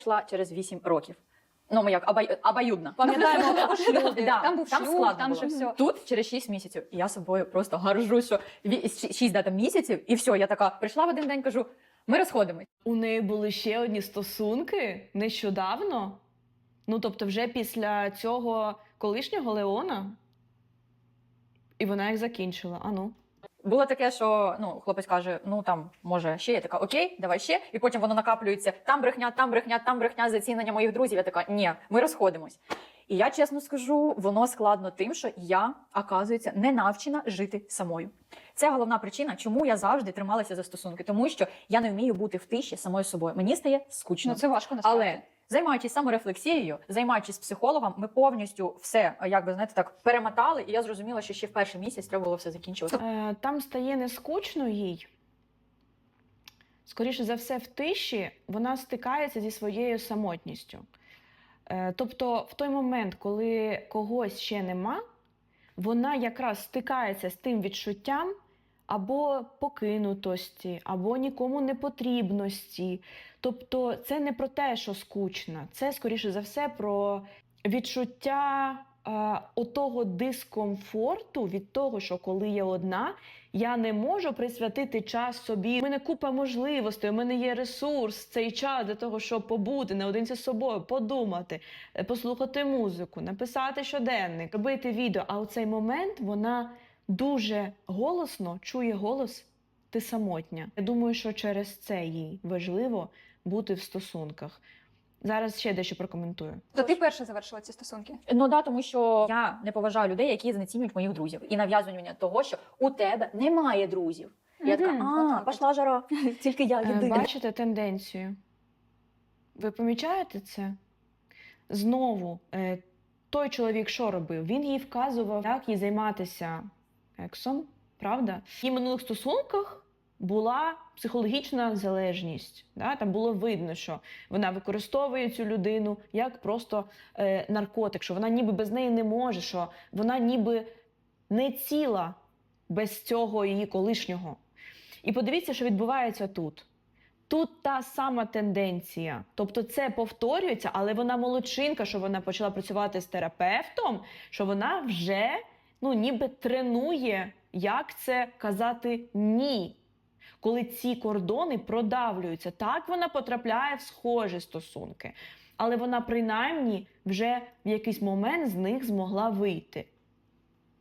Йшла через 8 років. Ну, ми як обай... обоюдно. Пам'ятаємо у шлюбі. Да, Там був шлюб, складно там було. же все. Тут через 6 місяців. І я собою просто горжусь, що 6 да, там, місяців, і все, я така прийшла в один день, кажу, ми розходимось. У неї були ще одні стосунки нещодавно. Ну, тобто, вже після цього колишнього Леона. І вона їх закінчила. А ну. Було таке, що ну, хлопець каже: ну там може ще. Я така, окей, давай ще. І потім воно накаплюється. Там брехня, там брехня, там брехня, зацінення моїх друзів. Я така, ні, ми розходимось. І я чесно скажу, воно складно тим, що я, оказується, не навчена жити самою. Це головна причина, чому я завжди трималася за стосунки, тому що я не вмію бути в тиші самою собою. Мені стає скучно. Ну це важко насправді. Але займаючись саморефлексією, займаючись психологом, ми повністю все, як би знаєте, так перемотали, і я зрозуміла, що ще в перший місяць треба було все закінчувати. Е, там стає не скучно їй. Скоріше за все, в тиші вона стикається зі своєю самотністю. Е, тобто, в той момент, коли когось ще нема, вона якраз стикається з тим відчуттям або покинутості, або нікому не потрібності. Тобто, це не про те, що скучно, це скоріше за все про відчуття е, отого дискомфорту від того, що коли я одна, я не можу присвятити час собі. У мене купа можливостей, у мене є ресурс, цей час для того, щоб побути наодинці з собою, подумати, е, послухати музику, написати щоденник, робити відео. А у цей момент вона дуже голосно чує голос ти самотня. Я думаю, що через це їй важливо бути в стосунках. Зараз ще дещо прокоментую. То ти перша завершила ці стосунки. Ну да, тому що я не поважаю людей, які знецінюють моїх друзів, і нав'язування того, що у тебе немає друзів. Я така, а, пішла жара, тільки я Е, єдина. Бачите тенденцію? Ви помічаєте це? Знову, е, той чоловік що робив? Він їй вказував, як їй займатися ексом, правда? В її минулих стосунках була психологічна залежність. Да? Там було видно, що вона використовує цю людину як просто е, наркотик, що вона ніби без неї не може, що вона ніби не ціла без цього її колишнього. І подивіться, що відбувається тут. Тут та сама тенденція. Тобто це повторюється, але вона молодчинка, що вона почала працювати з терапевтом, що вона вже ну, ніби тренує, як це казати ні. Коли ці кордони продавлюються, так вона потрапляє в схожі стосунки. Але вона принаймні вже в якийсь момент з них змогла вийти.